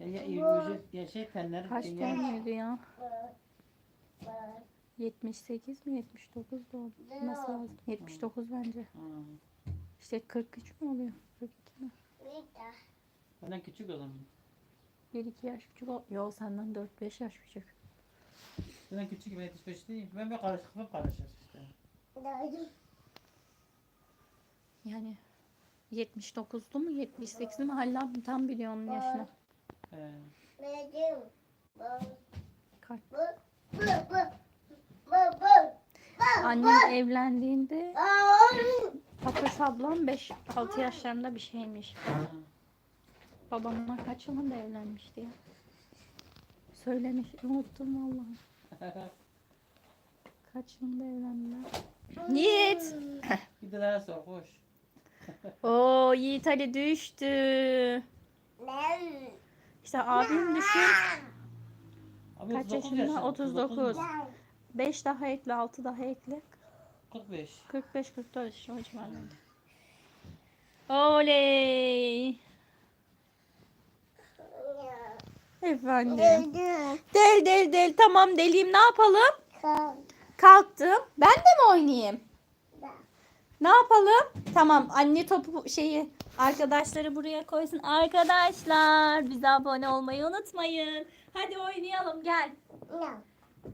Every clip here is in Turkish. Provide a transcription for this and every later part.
Ya, ya, ya şey tenler. Kaç ya, doğumluydu ya? 78 mi 79 doğum olması lazım. 79 bence. İşte 43 mü oluyor? 42 mi? Benden küçük o zaman. 1-2 yaş küçük ol. Yo senden 4-5 yaş küçük. Benden küçük ben yetişmiş değilim. Ben bir karışık kafam karışır işte. Yani 79'lu mu 78'li mi hala tam biliyorum yaşını. He. Annem evlendiğinde Fatoş ablam 5-6 yaşlarında bir şeymiş. Babamla kaç yılında evlenmişti ya? Söylemiş unuttum vallahi. Kaç yılında evlendiler? Yiğit! Bir de daha sor koş. Oo Yiğit Ali düştü. İşte abim düşün. Abi Kaç 39 yaşında? yaşında, 39. 5 daha ekle 6 daha ekle. 45. 45 44 işte o civarlarda. Oley. Efendim. Del del del tamam deliyim ne yapalım? Kalktım. Ben de mi oynayayım? Ne yapalım? Tamam anne topu şeyi arkadaşları buraya koysun. Arkadaşlar bize abone olmayı unutmayın. Hadi oynayalım gel.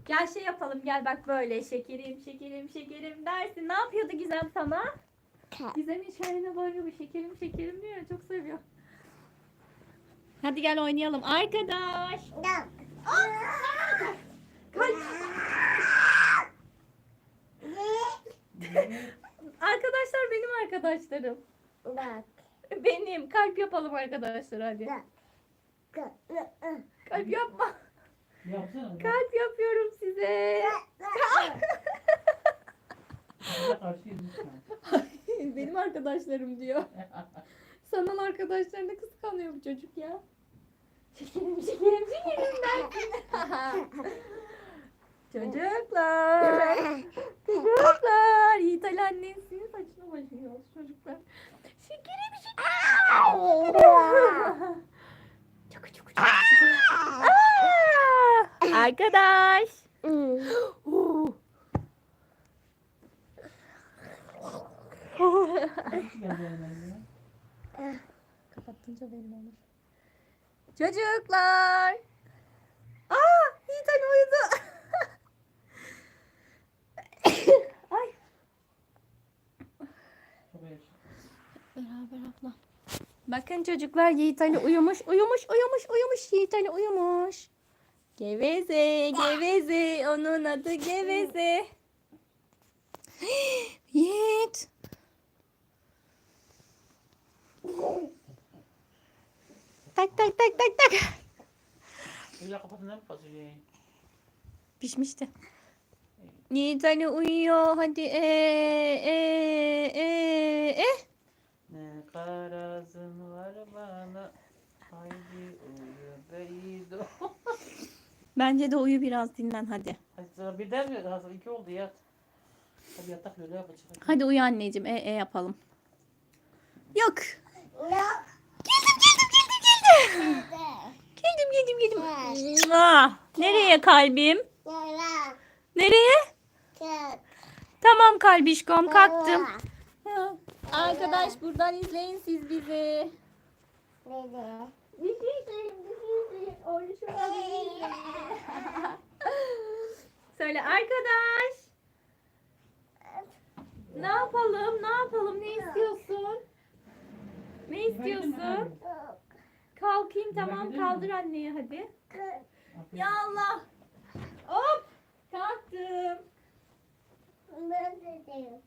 Gel şey yapalım gel bak böyle şekerim şekerim şekerim dersin. Ne yapıyordu Gizem sana? Gizem'in şahinine böyle bir şekerim şekerim diyor ya, çok seviyor. Hadi gel oynayalım arkadaş. Kalk. Arkadaşlar benim arkadaşlarım. Benim kalp yapalım arkadaşlar hadi. Kalp yapma. Yapsana. Kalp yapıyorum size. Benim arkadaşlarım diyor. Sanal arkadaşlarını kıskanıyor bu çocuk ya. Şekerim şekerim şekerim dersin. Çocuklar. Çocuklar. Yiğit Ali çocuklar. Şekerim şekerim. Çok çok çok. Aa! Arkadaş. Kapatınca belli olur. Çocuklar. Aa, Yiğit Ali uyudu. Ay. Çok iyi. Beraber abla. Bakın çocuklar Yiğit Ali uyumuş, uyumuş, uyumuş, uyumuş. Yiğit Ali uyumuş. Geveze, geveze. Onun adı Geveze. Yiğit. Tak tak tak tak tak. Öyle kafasını ne basıyor? Pişmişti. Yiğit Ali uyuyor. Hadi ee, ee, ee, ee. Ne karazın var bana. Haydi uyu beydo. Bence de uyu biraz dinlen hadi. Hadi birden mi? Hazır iki oldu yat. Hadi yatak öyle yapacağız. Hadi uyu anneciğim. E, e yapalım. Yok. Geldim geldim geldim geldim. Geldim geldim geldim. Ah, nereye kalbim? Nereye? Tamam kalbişkom kalktım. Arkadaş buradan izleyin siz bizi. Bir Söyle arkadaş. Ne yapalım? Ne yapalım? Ne istiyorsun? Ne istiyorsun? Kalkayım tamam kaldır anneye hadi. Ya Allah. Hop. Kalktım.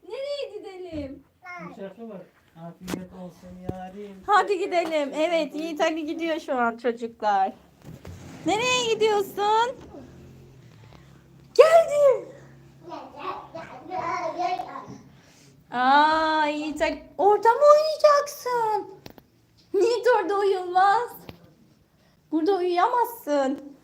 Nereye gidelim? Bir şarkı var. Afiyet olsun yarim. Hadi gidelim. Evet Yiğit Ali gidiyor şu an çocuklar. Nereye gidiyorsun? Geldim. Aa Ali. Orada mı uyuyacaksın? Yiğit orada uyumaz. Burada uyuyamazsın.